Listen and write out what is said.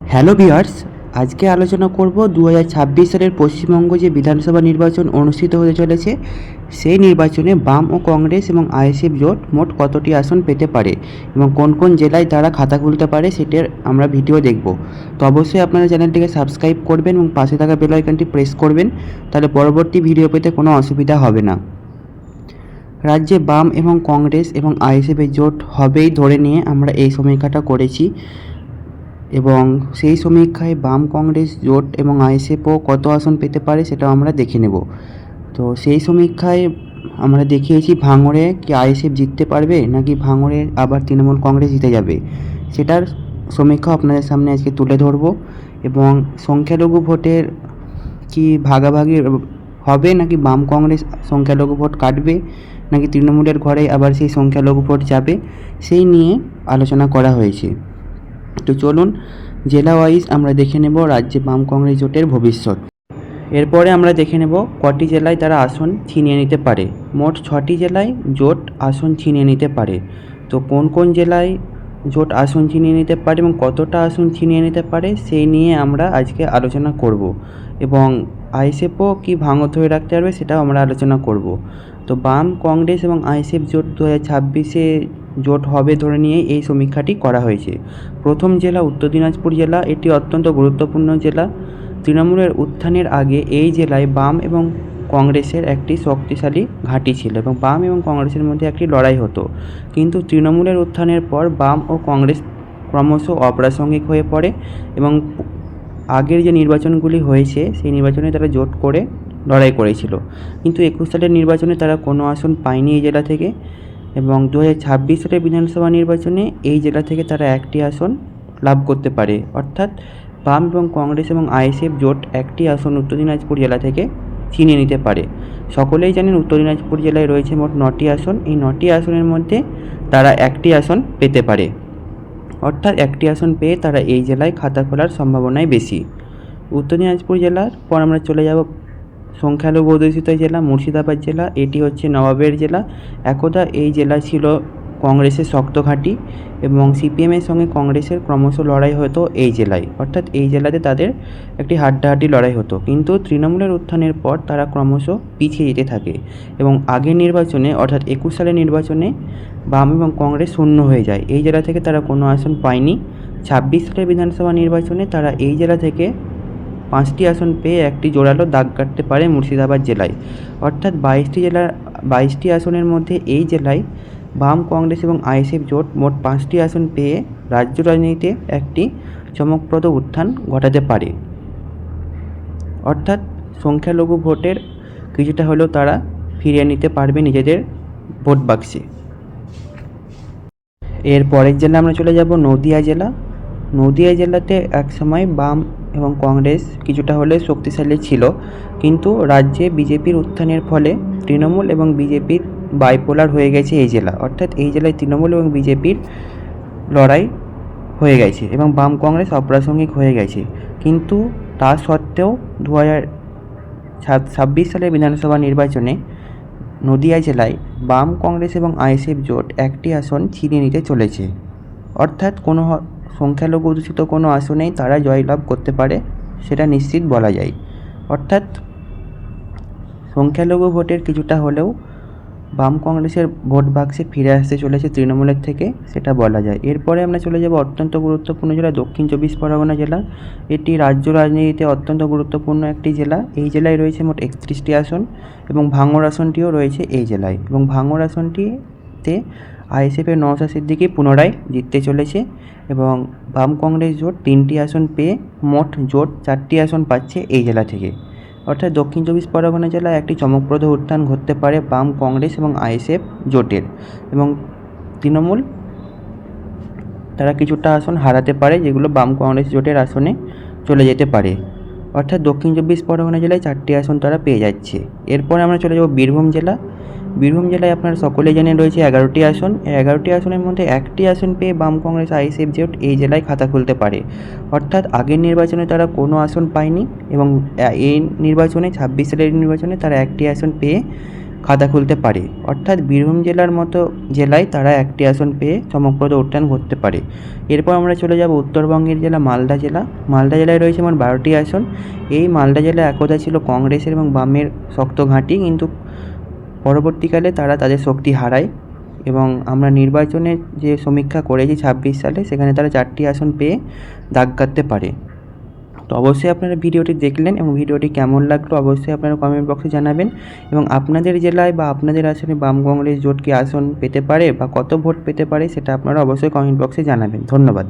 Hello viewers, আজকে আলোচনা করব দু হাজার ছাব্বিশ সালের পশ্চিমবঙ্গ যে বিধানসভা নির্বাচন অনুষ্ঠিত হতে চলেছে, সেই নির্বাচনে বাম ও কংগ্রেস এবং আইএসএফ জোট মোট কতটি আসন পেতে পারে এবং কোন কোন জেলায় তারা খাতা খুলতে পারে সেটার আমরা ভিডিও দেখব। তো অবশ্যই আপনারা চ্যানেলটিকে সাবস্ক্রাইব করবেন এবং পাশে থাকা বেল আইকনটি প্রেস করবেন, তাহলে পরবর্তী ভিডিও পেতে কোনো অসুবিধা হবে না। রাজ্যে বাম এবং কংগ্রেস এবং আইএসএফের জোট হবেই ধরে নিয়ে আমরা এই সমীক্ষাটা করেছি। এবং সেই সমীক্ষায় বাম কংগ্রেস, জোট এবং আইএসএফও কত আসন পেতে পারে সেটাও আমরা দেখে নেব। তো সেই সমীক্ষায় আমরা দেখিয়েছি ভাঙড়ে কি আইএসএফ জিততে পারবে নাকি ভাঙড়ে আবার তৃণমূল কংগ্রেস জিতে যাবে। সেটার সমীক্ষা আপনাদের সামনে আজকে তুলে ধরবো এবং সংখ্যালঘু ভোটের কি ভাগাভাগি হবে নাকি বাম কংগ্রেস সংখ্যালঘু ভোট কাটবে নাকি তৃণমূলের ঘরে আবার সেই সংখ্যালঘু ভোট যাবে, সেই নিয়ে আলোচনা করা হয়েছে। তো চলুন জেলা ওয়াইজ আমরা দেখে নেব রাজ্যে বাম কংগ্রেস জোটের ভবিষ্যৎ। এরপরে আমরা দেখে নেব কটি জেলায় তারা আসন ছিনিয়ে নিতে পারে। মোট ছটি জেলায় জোট আসন ছিনিয়ে নিতে পারে। তো কোন কোন জেলায় জোট আসন ছিনিয়ে নিতে পারে এবং কতটা আসন ছিনিয়ে নিতে পারে, সেই নিয়ে আমরা আজকে আলোচনা করব। এবং আইএসএফও কি ভাঙত ধরে রাখতে পারবে, সেটাও আমরা আলোচনা করব। তো বাম কংগ্রেস এবং আইএসএফ জোট দু হাজার ছাব্বিশে জোট হবে ধরে নিয়ে এই সমীক্ষাটি করা হয়েছে। প্রথম জেলা উত্তর দিনাজপুর জেলা, এটি অত্যন্ত গুরুত্বপূর্ণ জেলা। তৃণমূলের উত্থানের আগে এই জেলায় বাম এবং কংগ্রেসের একটি শক্তিশালী ঘাঁটি ছিল এবং বাম এবং কংগ্রেসের মধ্যে একটি লড়াই হতো। কিন্তু তৃণমূলের উত্থানের পর বাম ও কংগ্রেস ক্রমশ অপ্রাসঙ্গিক হয়ে পড়ে এবং আগের যে নির্বাচনগুলি হয়েছে, সেই নির্বাচনে তারা জোট করে লড়াই করেছিল। কিন্তু একুশ সালের নির্বাচনে তারা কোনো আসন পায়নি এই জেলা থেকে। এবং দু হাজার ছাব্বিশ সালের বিধানসভা নির্বাচনে এই জেলা থেকে তারা একটি আসন লাভ করতে পারে। অর্থাৎ বাম এবং কংগ্রেস এবং আইএসএফ জোট একটি আসন উত্তর দিনাজপুর জেলা থেকে ছিনিয়ে নিতে পারে। সকলেই জানেন উত্তর দিনাজপুর জেলায় রয়েছে মোট নটি আসন। এই নটি আসনের মধ্যে তারা একটি আসন পেতে পারে। অর্থাৎ একটি আসন পেয়ে তারা এই জেলায় খাতা খোলার সম্ভাবনাই বেশি। উত্তর দিনাজপুর জেলার পর আমরা চলে যাব সংখ্যালঘু অধ্যুষিত জেলা, মুর্শিদাবাদ জেলা, এটি হচ্ছে নবাবের জেলা। একদা এই জেলা ছিল কংগ্রেসের শক্ত ঘাঁটি এবং সিপিএমের সঙ্গে কংগ্রেসের ক্রমশ লড়াই হতো এই জেলায়। অর্থাৎ এই জেলাতে তাদের একটি হাড্ডাহাড্ডি লড়াই হতো। কিন্তু তৃণমূলের উত্থানের পর তারা ক্রমশ পিছিয়ে যেতে থাকে এবং আগের নির্বাচনে, অর্থাৎ একুশ সালের নির্বাচনে বাম এবং কংগ্রেস শূন্য হয়ে যায়। এই জেলা থেকে তারা কোনো আসন পায়নি। ছাব্বিশ সালের বিধানসভা নির্বাচনে তারা এই জেলা থেকে পাঁচটি আসন পেয়ে একটি জোরালো দাগ কাটতে পারে মুর্শিদাবাদ জেলায়। অর্থাৎ বাইশটি জেলার বাইশটি আসনের মধ্যে এই জেলায় বাম কংগ্রেস এবং আইএসএফ জোট মোট পাঁচটি আসন পেয়ে রাজ্য রাজনীতিতে একটি চমকপ্রদ উত্থান ঘটাতে পারে। অর্থাৎ সংখ্যালঘু ভোটের কিছুটা হলেও তারা ফিরিয়ে নিতে পারবে নিজেদের ভোট বাক্সে। এর পরের জেলা আমরা চলে যাব নদিয়া জেলা। নদিয়া জেলাতে একসময় বাম এবং কংগ্রেস কিছুটা হলে শক্তিশালী ছিল। কিন্তু রাজ্যে বিজেপির উত্থানের ফলে তৃণমূল এবং বিজেপির বাইপোলার হয়ে গেছে এই জেলা। অর্থাৎ এই জেলায় তৃণমূল এবং বিজেপির লড়াই হয়ে গেছে এবং বাম কংগ্রেস অপ্রাসঙ্গিক হয়ে গেছে। কিন্তু তা সত্ত্বেও দু হাজার ছাব্বিশ সালের বিধানসভা নির্বাচনে নদিয়া জেলায় বাম কংগ্রেস এবং আইএসএফ জোট একটি আসন ছিনিয়ে নিতে চলেছে। অর্থাৎ কোনো সংখ্যালঘু অধ্যুষিত কোনো আসনেই তারা জয়লাভ করতে পারে, সেটা নিশ্চিত বলা যায়। অর্থাৎ সংখ্যালঘু ভোটের কিছুটা হলেও বাম কংগ্রেসের ভোট বাক্সে ফিরে আসতে চলেছে তৃণমূলের থেকে, সেটা বলা যায়। এরপরে আমরা চলে যাব অত্যন্ত গুরুত্বপূর্ণ জেলা, দক্ষিণ চব্বিশ পরগনা জেলা। এটি রাজ্য রাজনীতিতে অত্যন্ত গুরুত্বপূর্ণ একটি জেলা। এই জেলায় রয়েছে মোট একত্রিশটি আসন এবং ভাঙড় আসনটিও রয়েছে এই জেলায়। এবং ভাঙড় আসনটিতে আইএসএফের নওশা সিদ্দিকি পুনরায় জিততে চলেছে এবং বাম কংগ্রেস জোট তিনটি আসন পেয়ে মোট জোট চারটি আসন পাচ্ছে এই জেলা থেকে। অর্থাৎ দক্ষিণ চব্বিশ পরগনা জেলায় একটি চমকপ্রদ উত্থান ঘটতে পারে বাম কংগ্রেস এবং আইএসএফ জোটের এবং তৃণমূল তারা কিছুটা আসন হারাতে পারে যেগুলো বাম কংগ্রেস জোটের আসনে চলে যেতে পারে। অর্থাৎ দক্ষিণ চব্বিশ পরগনা জেলায় চারটি আসন তারা পেয়ে যাচ্ছে। এরপরে আমরা চলে যাব বীরভূম জেলা। বীরভূম জেলায় আপনারা সকলে জেনে রয়েছে এগারোটি আসন। এগারোটি আসনের মধ্যে একটি আসন পেয়ে বাম কংগ্রেস আইএসএফ জোট এই জেলায় খাতা খুলতে পারে। অর্থাৎ আগের নির্বাচনে তারা কোনো আসন পায়নি এবং এই নির্বাচনে, ছাব্বিশ সালের নির্বাচনে তারা একটি আসন পেয়ে খাতা খুলতে পারে। অর্থাৎ বীরভূম জেলার মতো জেলায় তারা একটি আসন পেয়ে চমকপ্রদ উত্থান করতে পারে। এরপর আমরা চলে যাব উত্তরবঙ্গের জেলা, মালদা জেলা। মালদা জেলায় রয়েছে মোট বারোটি আসন। এই মালদা জেলা একদা ছিল কংগ্রেসের এবং বামের শক্ত ঘাঁটি, কিন্তু পরবর্তীকালে তারা তাদের শক্তি হারায় এবং আমরা নির্বাচনে যে সমীক্ষা করেছি ছাব্বিশ সালে, সেখানে তারা চারটি আসন পেয়ে দাগ কাটতে পারে। তো অবশ্যই আপনারা ভিডিওটি দেখলেন এবং ভিডিওটি কেমন লাগল অবশ্যই আপনারা কমেন্ট বক্সে জানাবেন এবং আপনাদের জেলায় বা আপনাদের আসনে বাম কংগ্রেস জোট কি আসন পেতে পারে বা কত ভোট পেতে পারে সেটা আপনারা অবশ্যই কমেন্ট বক্সে জানাবেন। ধন্যবাদ।